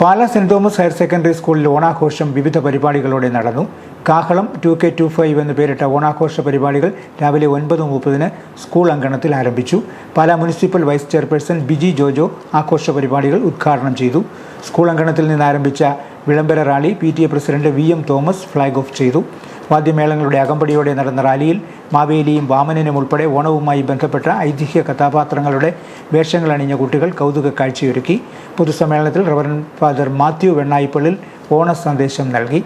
Pala saint Thomas higher secondary സ്കൂളിൽ ഓണാഘോഷം വിവിധ പരിപാടികളോടെ നടന്നു. കാഹളം ടു കെ ടു ഫൈവ് എന്ന് പേരിട്ട ഓണാഘോഷ പരിപാടികൾ രാവിലെ ഒൻപത് മുപ്പതിന് സ്കൂൾ അങ്കണത്തിൽ ആരംഭിച്ചു. Pala municipal vice chairperson Biji Jojo ആഘോഷ പരിപാടികൾ ഉദ്ഘാടനം ചെയ്തു. സ്കൂൾ അങ്കണത്തിൽ നിന്ന് ആരംഭിച്ച വിളംബര rally P T A president V M Thomas flag off ചെയ്തു. വാദ്യമേളങ്ങളുടെ അകമ്പടിയോടെ നടന്ന റാലിയിൽ മാവേലിയും വാമനനും ഉൾപ്പെടെ ഓണവുമായി ബന്ധപ്പെട്ട ഐതിഹ്യ കഥാപാത്രങ്ങളുടെ വേഷങ്ങൾ അണിഞ്ഞ കുട്ടികൾ കൗതുക കാഴ്ചയൊരുക്കി. പൊതുസമ്മേളനത്തിൽ റവറൻ ഫാദർ മാത്യു വെണ്ണായിപ്പള്ളിൽ ഓണ സന്ദേശം നൽകി.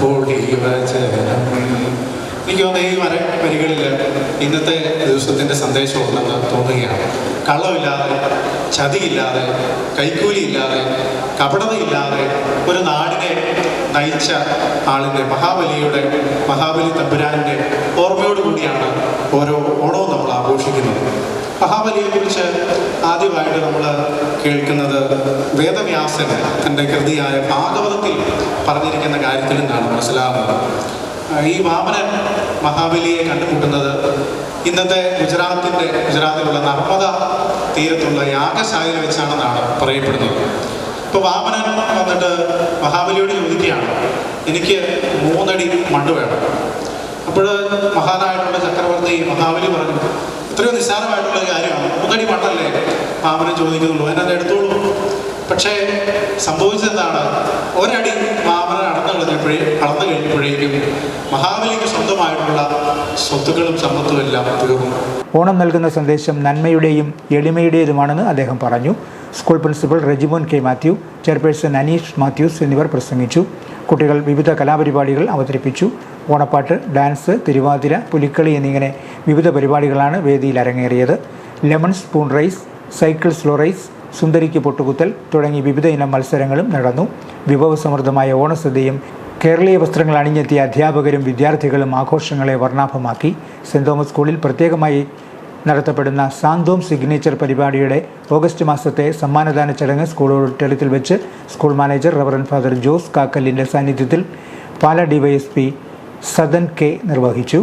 പൊടിവചനം എനിക്ക് തോന്നുന്നു ഈ വര വരികളിൽ ഇന്നത്തെ ദിവസത്തിന്റെ സന്ദേശം ഉണ്ടെന്ന് തോന്നുകയാണ്. കള്ളമില്ലാതെ ചതിയില്ലാതെ കൈക്കൂലിയില്ലാതെ കപടതയില്ലാതെ ഒരു നാടിനെ നയിച്ച ആളിന്റെ മഹാബലിയുടെ മഹാബലി തമ്പുരാന്റെ ഓർമ്മയോട് കൂടിയാണ് ഓരോ ഓണവും നമ്മൾ ആഘോഷിക്കുന്നത്. മഹാബലിയെക്കുറിച്ച് ആദ്യമായിട്ട് നമ്മൾ കേൾക്കുന്നത് വേദവ്യാസൻ തന്റെ കൃതിയായ ഭാഗവതത്തിൽ പറഞ്ഞിരിക്കുന്ന കാര്യത്തിൽ നിന്നാണ് മനസ്സിലാവുന്നത്? ഈ വാമനൻ മഹാബലിയെ കണ്ടുമുട്ടുന്നത് ഇന്നത്തെ ഗുജറാത്തിന്റെ ഗുജറാത്തിലുള്ള നർമ്മദ തീരത്തുള്ള യാഗശാലയിൽ വെച്ചാണെന്നാണ് പറയപ്പെടുന്നത്. ഇപ്പോൾ വാമനൻ വന്നിട്ട് മഹാബലിയോട് ചോദിക്കുകയാണ് എനിക്ക് മൂന്നടി മണ്ണ് വേണം. അപ്പോൾ മഹാനായിട്ടുള്ള ചക്രവർത്തി മഹാബലി പറഞ്ഞു ഇത്രയും നിസ്സാരമായിട്ടുള്ള കാര്യമാണ് മൂന്നടി മണ്ണല്ലേ? വാമനൻ ചോദിക്കുന്നുള്ളൂ എന്നത് എടുത്തോളൂ. പക്ഷേ സംഭവിച്ചതെന്താണ്? ഒരടി വാമനൻ അടന്നു കടന്നു കഴിഞ്ഞപ്പോഴേക്കും മഹാബലിക്ക് സ്വന്തമായിട്ടുള്ള സ്വത്തുക്കളും സമ്പത്തും എല്ലാം തീർന്നു. ഓണം നൽകുന്ന സന്ദേശം നന്മയുടെയും എളിമയുടേതുമാണെന്ന് അദ്ദേഹം പറഞ്ഞു. School principal Regimon K Mathew chairperson Anish Mathews എന്നിവർ പ്രസംഗിച്ചു. കുട്ടികൾ വിവിധ കലാപരിപാടികൾ അവതരിപ്പിച്ചു. ഓണപ്പാട്ട് ഡാൻസ് തിരുവാതിര പുലിക്കളി എന്നിങ്ങനെ വിവിധ പരിപാടികളാണ് വേദിയിൽ അരങ്ങേറിയത്. Lemon spoon race cycle slow race സുന്ദരിക്ക് പൊട്ടുകുത്തൽ തുടങ്ങി വിവിധ ഇനം മത്സരങ്ങളും നടന്നു. വിഭവസമൃദ്ധമായ ഓണസദ്യയും കേരളീയ വസ്ത്രങ്ങൾ അണിഞ്ഞെത്തിയ അധ്യാപകരും വിദ്യാർത്ഥികളും ആഘോഷങ്ങളെ വർണാഭമാക്കി. സെന്റ് തോമസ് സ്കൂളിൽ പ്രത്യേകമായി നടത്തപ്പെടുന്ന സാന്തോം സിഗ്നേച്ചർ പരിപാടിയുടെ ഓഗസ്റ്റ് മാസത്തെ സമ്മാനദാന ചടങ്ങ് സ്കൂൾ ഓഡിറ്റോറിയത്തിൽ വെച്ച് school manager reverend father Jose കാക്കലിന്റെ സാന്നിധ്യത്തിൽ പാല ഡിവൈഎസ്പി സദൻ കെ നിർവഹിച്ചു.